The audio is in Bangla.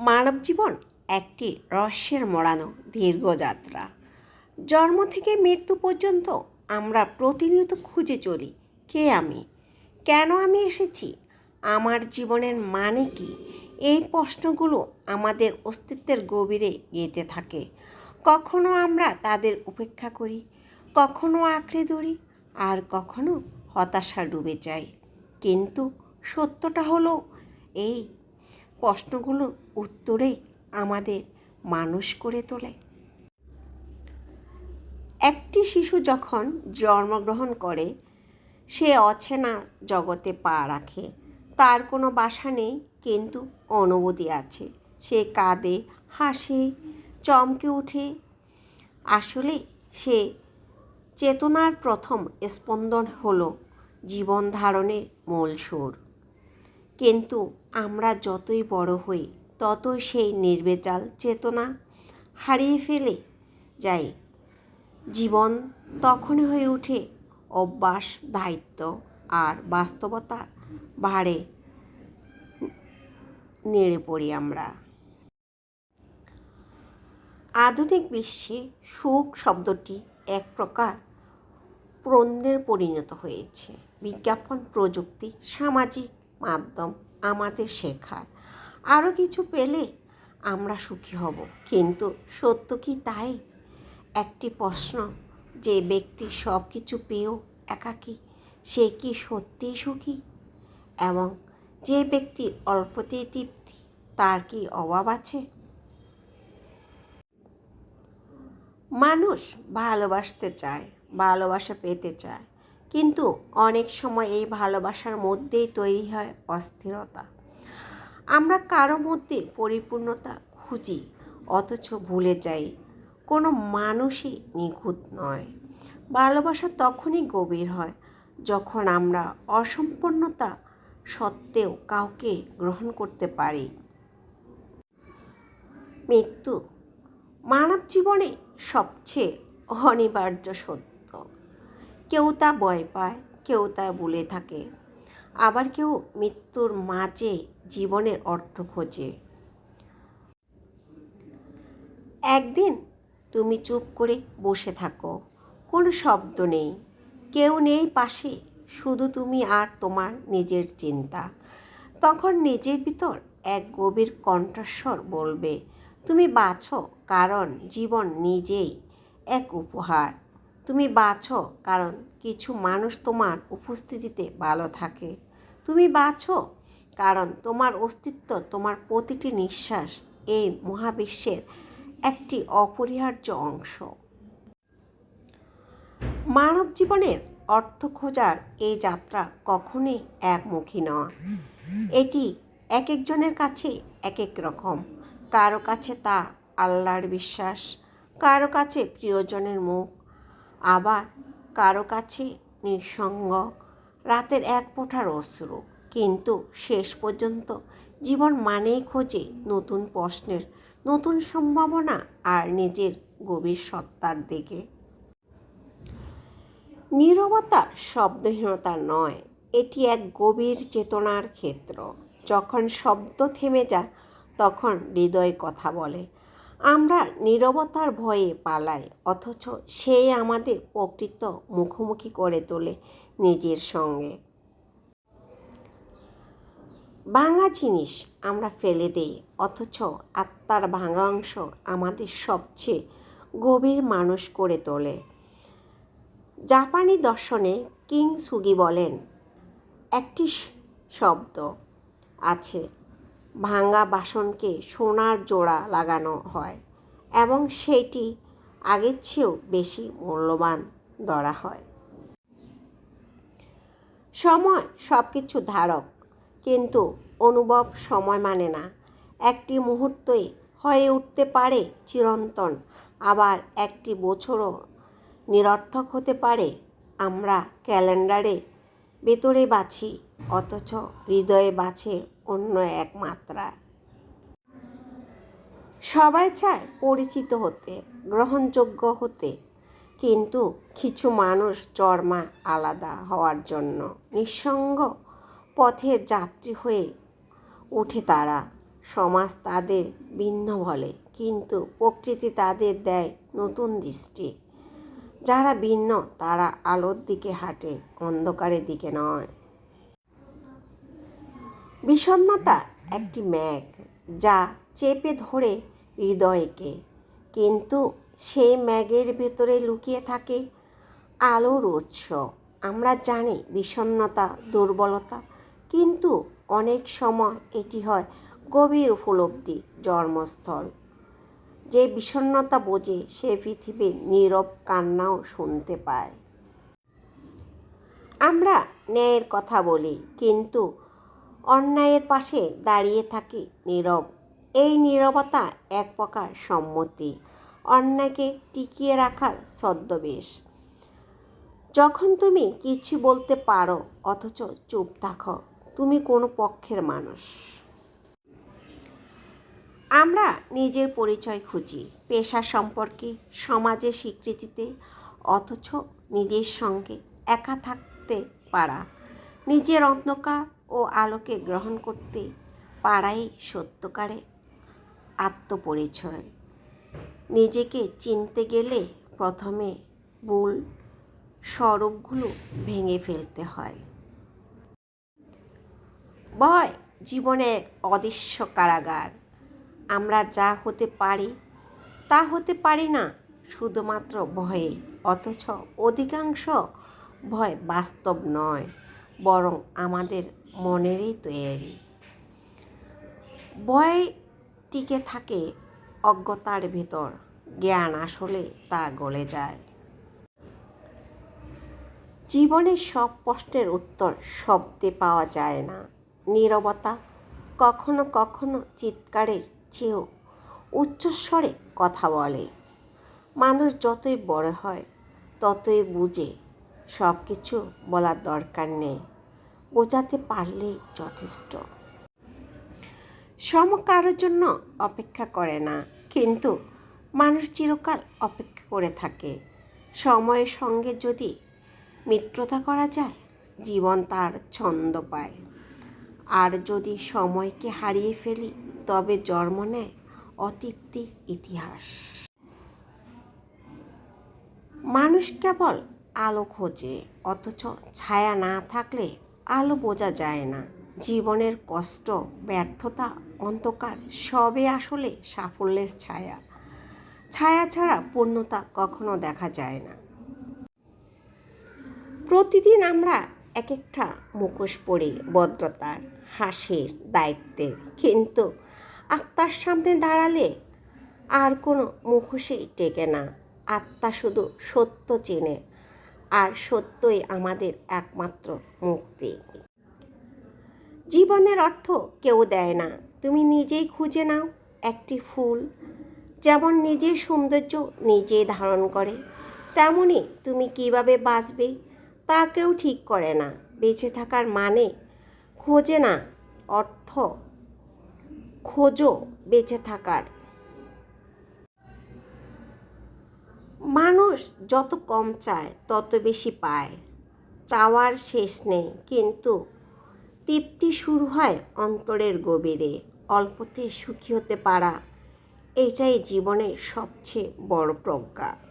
মানব জীবন একটি রহস্যের মোড়ানো দীর্ঘ যাত্রা। জন্ম থেকে মৃত্যু পর্যন্ত আমরা প্রতিনিয়ত খুঁজে চলি, কে আমি? কেন আমি এসেছি? আমার জীবনের মানে কি? এই প্রশ্নগুলো আমাদের অস্তিত্বের গভীরে গেঁথে থাকে। কখনো আমরা তাদের উপেক্ষা করি, কখনো আঁকড়ে ধরি, আর কখনো হতাশা ডুবে যাই। কিন্তু সত্যটা হলো, এই প্রশ্নগুলোর উত্তরে আমাদের মানুষ করে তোলে। একটি শিশু যখন জন্মগ্রহণ করে, সে অচেনা জগতে পা রাখে। তার কোনো বাসা নেই, কিন্তু অনুভূতি আছে। সে কাঁদে, হাসে, চমকে ওঠে। আসলে সে চেতনার প্রথম স্পন্দন হলো জীবন ধারণের মূল সুর। কিন্তু আমরা যতই বড় হই, ততই সেই নির্বেচাল চেতনা হারিয়ে ফেলে যাই। জীবন তখনই হয়ে ওঠে, অভ্যাস, দায়িত্ব আর বাস্তবতার ভারে নেড়ে পড়ি আমরা। আধুনিক বিশ্বে সুখ শব্দটি এক প্রকার পণ্যের পরিণত হয়েছে। বিজ্ঞাপন প্রযুক্তি, সামাজিক মাধ্যম আমাদের শেখায়। আরও কিছু পেলে আমরা সুখী হব। কিন্তু সত্য কি তাই? একটি প্রশ্ন, যে ব্যক্তি সব কিছু পেয়েও একাকী, সে কি সত্যিই সুখী? এবং যে ব্যক্তি অল্পতেই তৃপ্তি, তার কি অভাব আছে? মানুষ ভালোবাসতে চায়, ভালোবাসা পেতে চায়। কিন্তু অনেক সময় এই ভালোবাসার মধ্যেই তৈরি হয় অস্থিরতা। আমরা কারও মধ্যে পরিপূর্ণতা খুঁজি, অথচ ভুলে যাই। কোনো মানুষই নিখুঁত নয়। ভালোবাসা তখনই গভীর হয় যখন আমরা অসম্পূর্ণতা সত্ত্বেও কাউকে গ্রহণ করতে পারি। মৃত্যু মানব জীবনে সবচেয়ে অনিবার্য সত্য। কেউ তা ভয় পায়, কেউ তা ভুলে থাকে। আবার কেউ মৃত্যুর মাঝে জীবনের অর্থ খোঁজে। একদিন তুমি চুপ করে বসে থাকো, কোনো শব্দ নেই। কেউ নেই পাশে, শুধু তুমি আর তোমার নিজের চিন্তা। তখন নিজের ভিতর এক গভীর কণ্ঠস্বর বলবে, তুমি বাছো কারণ জীবন নিজেই এক উপহার। তুমি বাছো কারণ কিছু মানুষ তোমার উপস্থিতিতে ভালো থাকে। তুমি বাছো কারণ তোমার অস্তিত্ব, তোমার প্রতিটি নিঃশ্বাস এই মহাবিশ্বের একটি অপরিহার্য অংশ। মানব জীবনের অর্থ খোঁজার এই যাত্রা কখনোই একমুখী নয়। এটি এক একজনের কাছে এক এক রকম। কারও কাছে তা আল্লাহর বিশ্বাস, কারও কাছে প্রিয়জনের মুখ আবার কারও কাছে নিঃসঙ্গ রাতের এক পোঠার অশ্রু। কিন্তু শেষ পর্যন্ত জীবন মানেই খোঁজে নতুন প্রশ্নের, নতুন সম্ভাবনা আর নিজের গভীর সত্তার দিকে। নীরবতা শব্দহীনতা নয়, এটি এক গভীর চেতনার ক্ষেত্র। যখন শব্দ থেমে যায়, তখন হৃদয় কথা বলে। আমরা নীরবতার ভয়ে পালাই, অথচ সে আমাদের প্রকৃত মুখোমুখি করে তোলে নিজের সঙ্গে। ভাঙা জিনিস আমরা ফেলে দিই, অথচ আত্মার ভাঙা অংশ আমাদের সবচেয়ে গভীর মানুষ করে তোলে। জাপানি দর্শনে কিং সুগি বলেন, একটি শব্দ আছে ভাঙা বাসনকে সোনার জোড়া লাগানো হয় এবং সেটি আগের চেয়েও বেশি মূল্যবান ধরা হয়। সময় সব কিছু ধারক, কিন্তু অনুভব সময় মানে না। একটি মুহূর্তই হয়ে উঠতে পারে চিরন্তন, আবার একটি বছরও নিরর্থক হতে পারে। আমরা ক্যালেন্ডারে ভেতরে বাছি অথচ হৃদয়ে বাছে অন্য এক মাত্রা। সবাই চায় পরিচিত হতে, গ্রহণযোগ্য হতে, কিন্তু কিছু মানুষ চর্মা আলাদা হওয়ার জন্য নিঃসঙ্গ পথের যাত্রী হয়ে ওঠে তারা। সমাজ তাদের ভিন্ন বলে, কিন্তু প্রকৃতি তাদের দেয় নতুন দৃষ্টি। যারা ভিন্ন, তারা আলোর দিকে হাঁটে, অন্ধকারের দিকে নয়। বিষণ্ণতা একটি ম্যাগ যা চেপে ধরে হৃদয়কে, কিন্তু সেই ম্যাগের ভেতরে লুকিয়ে থাকে আলোর উৎস। আমরা জানি বিষণ্ণতা, দুর্বলতা, কিন্তু অনেক সময় এটি হয় গভীর উপলব্ধি, জন্মস্থল। যে বিষণ্ণতা বোঝে, সে পৃথিবীর নীরব কান্নাও শুনতে পায়। আমরা ন্যায়ের কথা বলি, কিন্তু অন্যায়ের পাশে দাঁড়িয়ে থাকি নীরব। এই নীরবতা এক প্রকার সম্মতি, অন্যায়কে টিকিয়ে রাখার ছদ্মবেশ। যখন তুমি কিছু বলতে পারো, অথচ চুপ থাকো, তুমি কোনো পক্ষের মানুষ। আমরা নিজের পরিচয় খুঁজি, পেশা সম্পর্কে, সমাজের স্বীকৃতিতে, অথচ নিজের সঙ্গে একা থাকতে পারা, নিজের অন্ধকার ও আলোকে গ্রহণ করতে পারাই সত্যকারে আত্মপরিচয়। নিজেকে চিনতে গেলে প্রথমে ভুল স্বরূপগুলো ভেঙে ফেলতে হয়। ভয় জীবনের অদৃশ্য কারাগার। আমরা যা হতে পারি, তা হতে পারি না, শুধুমাত্র ভয়ে। অথচ অধিকাংশ ভয় বাস্তব নয়, বরং আমাদের মনেরই তৈরি। ভয় টিকে থাকে অজ্ঞতার ভেতর, জ্ঞান আসলে তা গলে যায়। জীবনের সব প্রশ্নের উত্তর শব্দে পাওয়া যায় না। নীরবতা কখনো কখনো চিৎকারের চেয়েও উচ্চস্বরে কথা বলে। মানুষ যতই বড় হয়, ততই বুঝে সব কিছু বলার দরকার নেই, বোঝাতে পারলেই যথেষ্ট। সম কারোর জন্য অপেক্ষা করে না, কিন্তু মানুষ চিরকাল অপেক্ষা করে থাকে। সময়ের সঙ্গে যদি মিত্রতা করা যায়, জীবন তার ছন্দ পায়। আর যদি সময়কে হারিয়ে ফেলি তবে জন্ম নেয় অতৃপ্তি ইতিহাস। মানুষ কেবল আলো খোঁজে, অথচ ছায়া না থাকলে আলো বোঝা যায় না। জীবনের কষ্ট, ব্যর্থতা, অন্ধকার সবে আসলে সাফল্যের ছায়া। ছায়া ছাড়া পূর্ণতা কখনো দেখা যায় না। প্রতিদিন আমরা এক একটা মুখোশ পড়ি ভদ্রতার, হাসির, দায়িত্বের। কিন্তু আত্মার সামনে দাঁড়ালে আর কোনো মুখোশই টেকে না। আত্মা শুধু সত্য চেনে, আর সত্যই আমাদের একমাত্র মুক্তি। জীবনের অর্থ কেউ দেয় না। তুমি নিজেই খুঁজে নাও একটি ফুল। যেমন নিজের সৌন্দর্য নিজেই ধারণ করে তেমনই তুমি কীভাবে বাঁচবে তা কেউ ঠিক করে না। বেঁচে থাকার মানে খোঁজে না অর্থ খোঁজো বেঁচে থাকার। মানুষ যত কম চায়, তত বেশি পায়। চাওয়ার শেষ নেই, কিন্তু তৃপ্তি শুরু হয় অন্তরের গভীরে, অল্পতে সুখী হতে পারা। এটাই জীবনের সবচেয়ে বড় প্রজ্ঞা।